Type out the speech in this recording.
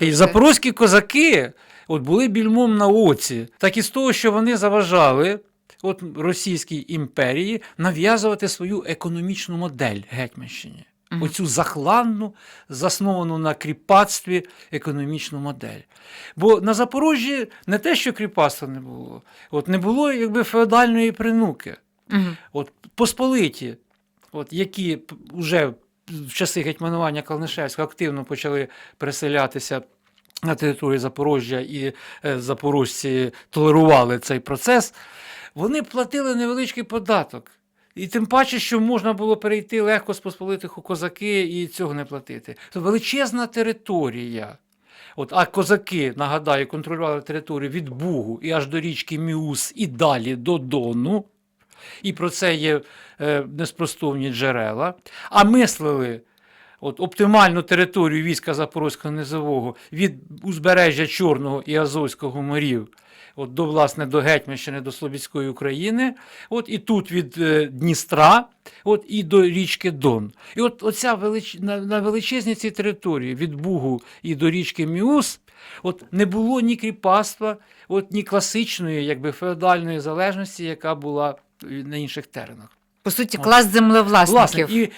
І запорозькі козаки от були більмом на оці, так і з того, що вони заважали от Російській імперії нав'язувати свою економічну модель Гетьманщині. Мгм. Оцю захланну, засновану на кріпацтві економічну модель. Бо на Запорожжі не те, що кріпацтва не було, от не було якби феодальної принуки. Мгм. От посполиті, от які вже в часи гетьманування Калнишевського активно почали переселятися на територію Запорожжя, і е, запорожці толерували цей процес, вони платили невеличкий податок. І тим паче, що можна було перейти легко з посполитих у козаки і цього не платити. Це величезна територія. От, а козаки, нагадаю, контролювали територію від Бугу і аж до річки Міус і далі до Дону. І про це є е, неспростовні джерела. А мислили от, оптимальну територію війська Запорозького низового від узбережжя Чорного і Азовського морів. От до власне до Гетьманщини, до Слобідської України, от і тут від е, Дністра, от і до річки Дон. І от оця велич... на, на величезній цій території від Бугу і до річки Міус, от не було ні кріпацтва, от ні класичної, якби феодальної залежності, яка була на інших теренах. По суті, клас землевласників. Власне, і,